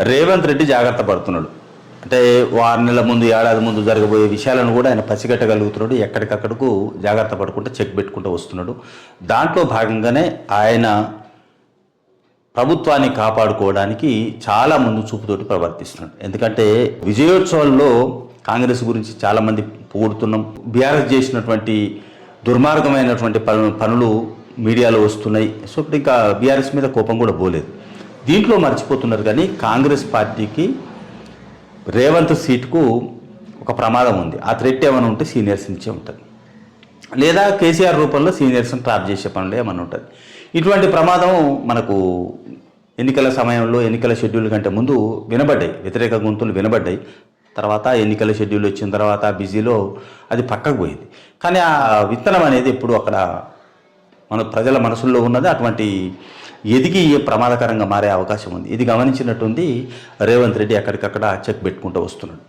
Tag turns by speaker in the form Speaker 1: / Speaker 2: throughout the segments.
Speaker 1: రేవంత్ రెడ్డి జాగ్రత్త పడుతున్నాడు. అంటే ఆరు నెలల ముందు ఏడాది ముందు జరగబోయే విషయాలను కూడా ఆయన పసిగట్టగలుగుతున్నాడు. ఎక్కడికక్కడకు జాగ్రత్త పడుకుంటూ చెక్ పెట్టుకుంటూ వస్తున్నాడు. దాంట్లో భాగంగానే ఆయన ప్రభుత్వాన్ని కాపాడుకోవడానికి చాలా ముందు చూపుతోటి ప్రవర్తిస్తున్నాడు. ఎందుకంటే విజయోత్సవంలో కాంగ్రెస్ గురించి చాలామంది పొగుడుతున్నాం. బీఆర్ఎస్ చేసినటువంటి దుర్మార్గమైనటువంటి పనులు మీడియాలో వస్తున్నాయి. సో ఇప్పుడు ఇంకా బీఆర్ఎస్ మీద కోపం కూడా పోలేదు. దీంట్లో మర్చిపోతున్నారు కానీ కాంగ్రెస్ పార్టీకి రేవంత్ సీటుకు ఒక ప్రమాదం ఉంది. ఆ థ్రెట్ ఏమైనా ఉంటే సీనియర్స్ నుంచే ఉంటుంది. లేదా కేసీఆర్ రూపంలో సీనియర్స్ని ట్రాప్ చేసే పనులు ఏమైనా ఉంటుంది. ఇటువంటి ప్రమాదం మనకు ఎన్నికల సమయంలో ఎన్నికల షెడ్యూల్ కంటే ముందు వినబడ్డాయి. వ్యతిరేక గొంతులు వినబడ్డాయి. తర్వాత ఎన్నికల షెడ్యూల్ వచ్చిన తర్వాత బిజీలో అది పక్కకు పోయింది. కానీ ఆ విత్తనం అనేది ఎప్పుడు అక్కడ మన ప్రజల మనసుల్లో ఉన్నది. అటువంటి ఎదిగి ప్రమాదకరంగా మారే అవకాశం ఉంది. ఇది గమనించినట్టుంది రేవంత్ రెడ్డి అక్కడికక్కడ చెక్ పెట్టుకుంటూ వస్తున్నాడు.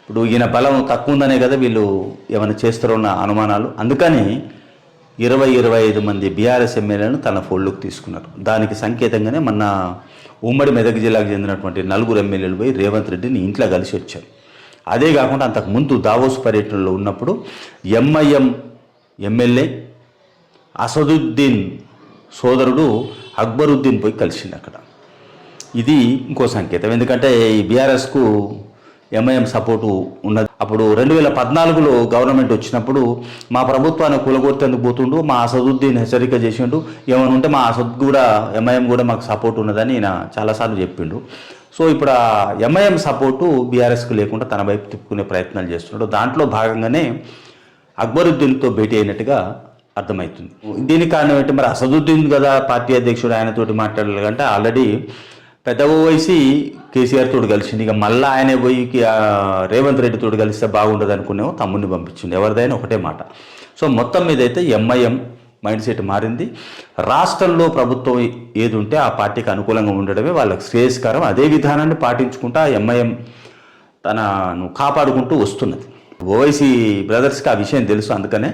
Speaker 1: ఇప్పుడు ఈయన బలం తక్కువ ఉందనే కదా వీళ్ళు ఏమైనా చేస్తారన్న అనుమానాలు. అందుకని ఇరవై ఇరవై ఐదు మంది బీఆర్ఎస్ ఎమ్మెల్యేలను తన ఫోల్డ్లోకి తీసుకున్నారు. దానికి సంకేతంగానే మొన్న ఉమ్మడి మెదక్ జిల్లాకు చెందినటువంటి నలుగురు ఎమ్మెల్యేలు పోయి రేవంత్ రెడ్డిని ఇంట్లో కలిసి వచ్చారు. అదే కాకుండా అంతకు ముందు దావోస్ పర్యటనలో ఉన్నప్పుడు ఎంఐఎం ఎమ్మెల్యే అసదుద్దీన్ సోదరుడు అక్బరుద్దీన్ పోయి కలిసిండు అక్కడ. ఇది ఇంకో సంకేతం. ఎందుకంటే ఈ బీఆర్ఎస్కు ఎంఐఎం సపోర్టు ఉన్నది. అప్పుడు రెండు వేల పద్నాలుగులో గవర్నమెంట్ వచ్చినప్పుడు మా ప్రభుత్వాన్ని కూలగొట్టేందుకు పోతుండు మా అసదుద్దీన్ హెచ్చరిక చేసిండు ఏమైనా ఉంటే మా అసద్ కూడా ఎంఐఎం కూడా మాకు సపోర్ట్ ఉన్నదని ఈయన చాలాసార్లు చెప్పిండు. సో ఇప్పుడు ఆ ఎంఐఎం సపోర్టు బీఆర్ఎస్కు లేకుండా తన వైపు తిప్పుకునే ప్రయత్నాలు చేస్తున్నాడు. దాంట్లో భాగంగానే అక్బరుద్దీన్తో భేటీ అయినట్టుగా అర్థమవుతుంది. దీనికి కారణం ఏంటి? మరి అసదుద్దీన్ కదా పార్టీ అధ్యక్షుడు ఆయనతోటి మాట్లాడాలంటే ఆల్రెడీ పెద్ద ఓవైసీ కేసీఆర్ తోడు కలిసింది. ఇక మళ్ళీ ఆయనే పోయి రేవంత్ రెడ్డి తోడు కలిస్తే బాగుండదు అనుకునేమో తమ్ముడిని పంపించింది. ఎవరిదైనా ఒకటే మాట. సో మొత్తం మీద అయితే ఎంఐఎం మైండ్ సెట్ మారింది. రాష్ట్రంలో ప్రభుత్వం ఏది ఉంటే ఆ పార్టీకి అనుకూలంగా ఉండడమే వాళ్ళకి శ్రేయస్కరం. అదే విధానాన్ని పాటించుకుంటూ ఆ ఎంఐఎం తనను కాపాడుకుంటూ వస్తున్నది. ఓవైసీ బ్రదర్స్కి ఆ విషయం తెలుసు. అందుకనే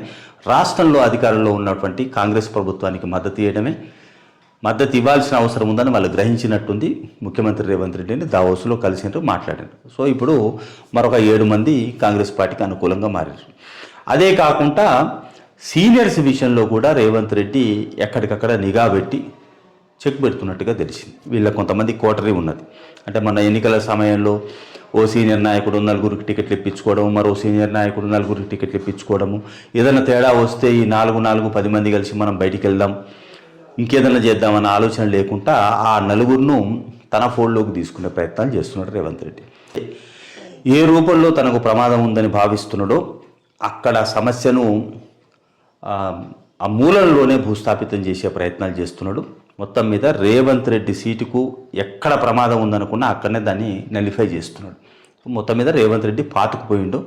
Speaker 1: రాష్ట్రంలో అధికారంలో ఉన్నటువంటి కాంగ్రెస్ ప్రభుత్వానికి మద్దతు ఇవ్వడమే. మద్దతు ఇవ్వాల్సిన అవసరం ఉందని వాళ్ళు గ్రహించినట్టుంది. ముఖ్యమంత్రి రేవంత్ రెడ్డిని దావోస్లో కలిసినట్టు మాట్లాడారు. సో ఇప్పుడు మరొక ఏడు మంది కాంగ్రెస్ పార్టీకి అనుకూలంగా మారారు. అదే కాకుండా సీనియర్స్ విషయంలో కూడా రేవంత్ రెడ్డి ఎక్కడికక్కడ నిఘా పెట్టి చెక్ పెడుతున్నట్టుగా తెలిసింది. వీళ్ళ కొంతమంది కోటరీ ఉన్నది. అంటే మన ఎన్నికల సమయంలో ఓ సీనియర్ నాయకుడు నలుగురికి టికెట్లు ఇప్పించుకోవడం మరో సీనియర్ నాయకుడు నలుగురికి టికెట్లు ఇప్పించుకోవడము. ఏదైనా తేడా వస్తే ఈ నాలుగు నాలుగు పది మంది కలిసి మనం బయటికి వెళ్దాం ఇంకేదైనా చేద్దామన్న ఆలోచన లేకుండా ఆ నలుగురును తన ఫోల్డ్లోకి తీసుకునే ప్రయత్నాలు చేస్తున్నాడు రేవంత్ రెడ్డి. ఏ రూపంలో తనకు ప్రమాదం ఉందని భావిస్తున్నాడో అక్కడ సమస్యను ఆ మూలంలోనే భూస్థాపితం చేసే ప్రయత్నాలు చేస్తున్నాడు. మొత్తం మీద రేవంత్ రెడ్డి సీటుకు ఎక్కడ ప్రమాదం ఉందనుకున్నా అక్కడనే దాన్ని నలిఫై చేస్తున్నాడు. మొత్తం మీద రేవంత్ రెడ్డి పాతుకుపోయిండు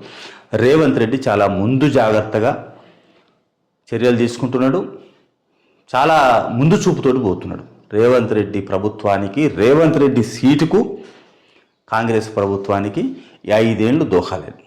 Speaker 1: రేవంత్ రెడ్డి చాలా ముందు జాగ్రత్తగా చర్యలు తీసుకుంటున్నాడు. చాలా ముందు చూపుతోటి పోతున్నాడు. రేవంత్ రెడ్డి ప్రభుత్వానికి రేవంత్ రెడ్డి సీటుకు కాంగ్రెస్ ప్రభుత్వానికి ఐదేళ్ళు దోహాలేదు